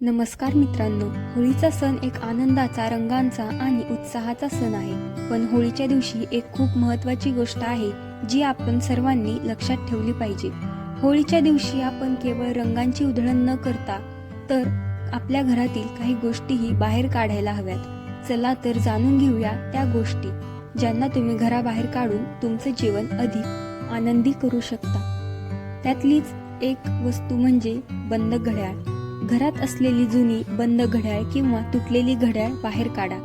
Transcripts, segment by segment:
नमस्कार मित्रांनो होळीचा सण एक आनंदाचा रंगांचा आणि उत्साहाचा सण आहे. पण होळीच्या दिवशी एक खूप महत्त्वाची गोष्ट आहे जी आपण सर्वांनी लक्षात ठेवली पाहिजे. होळीच्या दिवशी आपण केवळ रंगांची उधळण न करता तर आपल्या घरातील काही गोष्टीही बाहेर काढायला हव्यात. चला तर जाणून घेऊया त्या गोष्टी ज्यांना तुम्ही घराबाहेर काढून तुमचं जीवन अधिक आनंदी करू शकता. त्यातलीच एक वस्तू म्हणजे बंद घड्याळ. घरात असलेली जुनी बंद घड्याळ किंवा तुटलेली घड्याळ बाहेर काढा.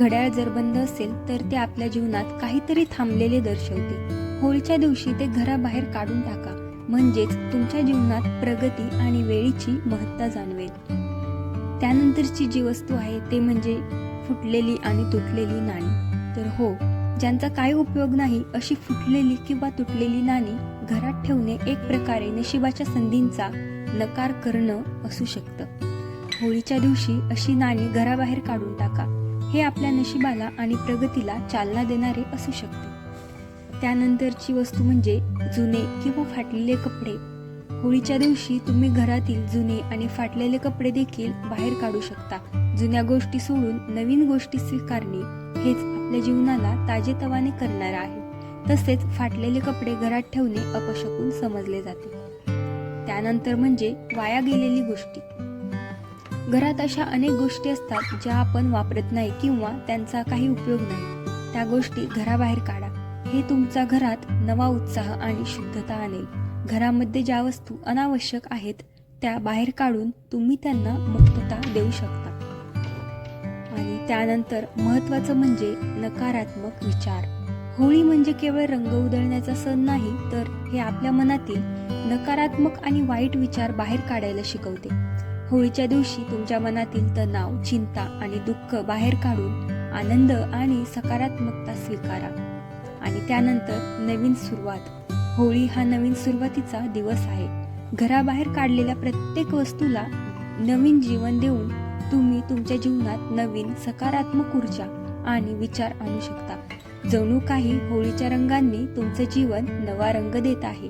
घड्याळ जर बंद असेल तर ते आपल्या जीवनात काहीतरी थांबलेले दर्शवते. होळीच्या दिवशी ते घराबाहेर काढून टाका. म्हणजेच तुमच्या जीवनात प्रगती आणि वेळीची महत्ता जाणवेल. त्यानंतरची जी वस्तू आहे ते म्हणजे फुटलेली आणि तुटलेली नाणी. तर हो ज्यांचा काही उपयोग नाही अशी फुटलेली किंवा तुटलेली नाणी घरात ठेवणे एक प्रकारे नशिबाच्या संधींचा नकार करणं असू शकतं. होळीच्या दिवशी अशी नाणी घराबाहेर काढून टाका. हे आपल्या नशिबाला आणि प्रगतीला चालना देणारे असू शकते. त्यानंतरची वस्तू म्हणजे जुने किंवा फाटलेले कपडे. होळीच्या दिवशी तुम्ही घरातील जुने आणि फाटलेले कपडे देखील बाहेर काढू शकता. जुन्या गोष्टी सोडून नवीन गोष्टी स्वीकारणे हेच आपल्या जीवनाला ताजेतवाने करणार आहे. तसेच फाटलेले कपडे घरात ठेवणे अपशकून समजले जाते. त्यानंतर म्हणजे वाया गेलेली गोष्टी. घरात अशा अनेक गोष्टी असतात ज्या आपण वापरत नाही किंवा त्यांचा काही उपयोग नाही. त्या गोष्टी घराबाहेर काढा. हे तुमचा घरात नवा उत्साह आणि शुद्धता आणेल. घरामध्ये ज्या वस्तू अनावश्यक आहेत त्या बाहेर काढून तुम्ही त्यांना मुक्तता देऊ शकता. आणि त्यानंतर महत्वाचं म्हणजे नकारात्मक विचार. होळी म्हणजे केवळ रंग उधळण्याचा सण नाही तर हे आपल्या मनातील नकारात्मक आणि वाईट विचार बाहेर काढायला शिकवते. होळीच्या दिवशी तुमच्या मनातील तणाव चिंता आणि दुःख बाहेर काढून आनंद आणि सकारात्मकता स्वीकारा. आणि त्यानंतर नवीन सुरुवात. होळी हा नवीन सुरुवातीचा दिवस आहे. घराबाहेर काढलेल्या प्रत्येक वस्तूला नवीन जीवन देऊन तुम्ही तुमच्या जीवनात नवीन सकारात्मक ऊर्जा आणि विचार आणू शकता. जणू काही होळीच्या रंगांनी तुमचं जीवन नवा रंग देत आहे.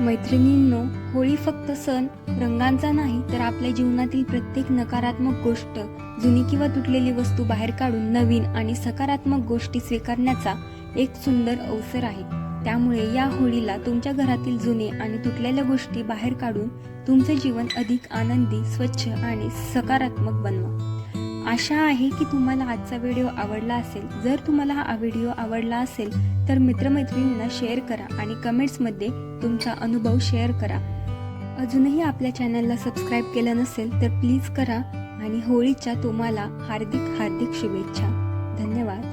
मैत्रिणींनो होळी फक्त सण रंगांचा नाही तर आपल्या जीवनातील प्रत्येक नकारात्मक गोष्ट जुनी किंवा तुटलेली वस्तू बाहेर काढून नवीन आणि सकारात्मक गोष्टी स्वीकारण्याचा एक सुंदर अवसर आहे. त्यामुळे या होळीला तुमच्या घरातील जुने आणि तुटलेल्या गोष्टी बाहेर काढून तुमचे जीवन अधिक आनंदी स्वच्छ आणि सकारात्मक बनवा. आशा आहे की तुम्हाला आजचा व्हिडिओ आवडला असेल. जर तुम्हाला हा व्हिडिओ आवडला असेल तर मित्रमैत्रिणींना शेअर करा आणि कमेंट्समध्ये तुमचा अनुभव शेअर करा. अजूनही आपल्या चॅनलला सबस्क्राईब केलं नसेल तर प्लीज करा आणि होळीच्या तुम्हाला हार्दिक हार्दिक शुभेच्छा. धन्यवाद.